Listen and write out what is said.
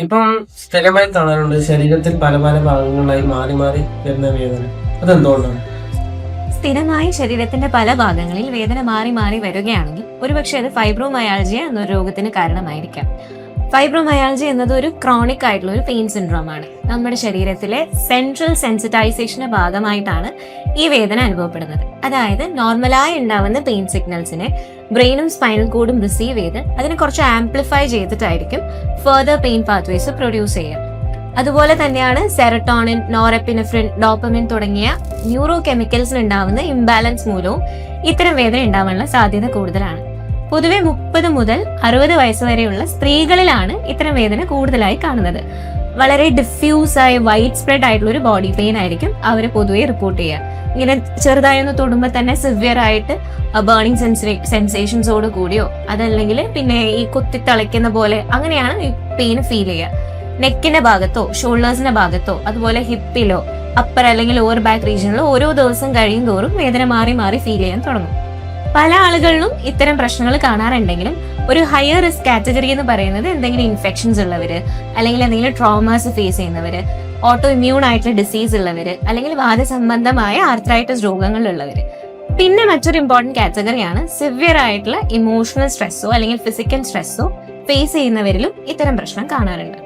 ഇപ്പം സ്ഥിരമായി കാണാറുണ്ട് ശരീരത്തിൽ പല പല ഭാഗങ്ങളായി മാറി മാറി വരുന്ന വേദന. അതെന്തുകൊണ്ടാണ്? സ്ഥിരമായി ശരീരത്തിന്റെ പല ഭാഗങ്ങളിൽ വേദന മാറി മാറി വരികയാണെങ്കിൽ ഒരുപക്ഷെ അത് ഫൈബ്രോമയാൾജിയ എന്നൊരു രോഗത്തിന് കാരണമായിരിക്കാം. ഫൈബ്രോമയാൾജി എന്നത് ഒരു ക്രോണിക് ആയിട്ടുള്ള ഒരു പെയിൻ സിൻഡ്രോം ആണ്. നമ്മുടെ ശരീരത്തിലെ സെൻട്രൽ സെൻസിറ്റൈസേഷന്റെ ഭാഗമായിട്ടാണ് ഈ വേദന അനുഭവപ്പെടുന്നത്. അതായത് നോർമലായി ഉണ്ടാവുന്ന പെയിൻ സിഗ്നൽസിനെ ബ്രെയിനും സ്പൈനൽ കോഡും റിസീവ് ചെയ്ത് അതിനെ കുറച്ച് ആംപ്ലിഫൈ ചെയ്തിട്ടായിരിക്കും ഫെർദർ പെയിൻ പാത്വേസ് പ്രൊഡ്യൂസ് ചെയ്യുക. അതുപോലെ തന്നെയാണ് സെറട്ടോണിൻ നോറെപ്പിനഫ്രിൻ ഡോപ്പമിൻ തുടങ്ങിയ ന്യൂറോ കെമിക്കൽസിന് ഉണ്ടാവുന്ന ഇംബാലൻസ് മൂലവും ഇത്തരം വേദന ഉണ്ടാവാനുള്ള സാധ്യത കൂടുതലാണ്. പൊതുവെ മുപ്പത് മുതൽ അറുപത് വയസ്സ് വരെയുള്ള സ്ത്രീകളിലാണ് ഇത്തരം വേദന കൂടുതലായി കാണുന്നത്. വളരെ ഡിഫ്യൂസ് ആയി വൈഡ് സ്പ്രെഡ് ആയിട്ടുള്ള ഒരു ബോഡി പെയിൻ ആയിരിക്കും അവർ പൊതുവെ റിപ്പോർട്ട് ചെയ്യുക. ഇങ്ങനെ ചെറുതായി ഒന്ന് തൊടുമ്പോൾ തന്നെ സിവിയർ ആയിട്ട് ബേണിംഗ് സെൻസേഷൻസോട് കൂടിയോ അതല്ലെങ്കിൽ പിന്നെ ഈ കുത്തി തളയ്ക്കുന്ന പോലെ അങ്ങനെയാണ് ഈ പെയിൻ ഫീൽ ചെയ്യുക. നെക്കിന്റെ ഭാഗത്തോ ഷോൾഡേഴ്സിന്റെ ഭാഗത്തോ അതുപോലെ ഹിപ്പിലോ അപ്പർ അല്ലെങ്കിൽ ഓവർ ബാക്ക് റീജിയനിലോ ഓരോ ദിവസം കഴിയും തോറും വേദന മാറി മാറി ഫീൽ ചെയ്യാൻ തുടങ്ങും. പല ആളുകളിലും ഇത്തരം പ്രശ്നങ്ങൾ കാണാറുണ്ടെങ്കിലും ഒരു ഹയർ റിസ്ക് കാറ്റഗറി എന്ന് പറയുന്നത് എന്തെങ്കിലും ഇൻഫെക്ഷൻസ് ഉള്ളവര് അല്ലെങ്കിൽ എന്തെങ്കിലും ട്രോമാസ് ഫേസ് ചെയ്യുന്നവര് ഓട്ടോ ഇമ്മ്യൂൺ ആയിട്ടുള്ള ഡിസീസ് ഉള്ളവര് അല്ലെങ്കിൽ വാദസംബന്ധമായ ആർത്രൈറ്റിസ് രോഗങ്ങളുള്ളവര്. പിന്നെ മറ്റൊരു ഇമ്പോർട്ടന്റ് കാറ്റഗറിയാണ് സിവിയർ ആയിട്ടുള്ള ഇമോഷണൽ സ്ട്രെസ്സോ അല്ലെങ്കിൽ ഫിസിക്കൽ സ്ട്രെസ്സോ ഫേസ് ചെയ്യുന്നവരിലും ഇത്തരം പ്രശ്നം കാണാറുണ്ട്.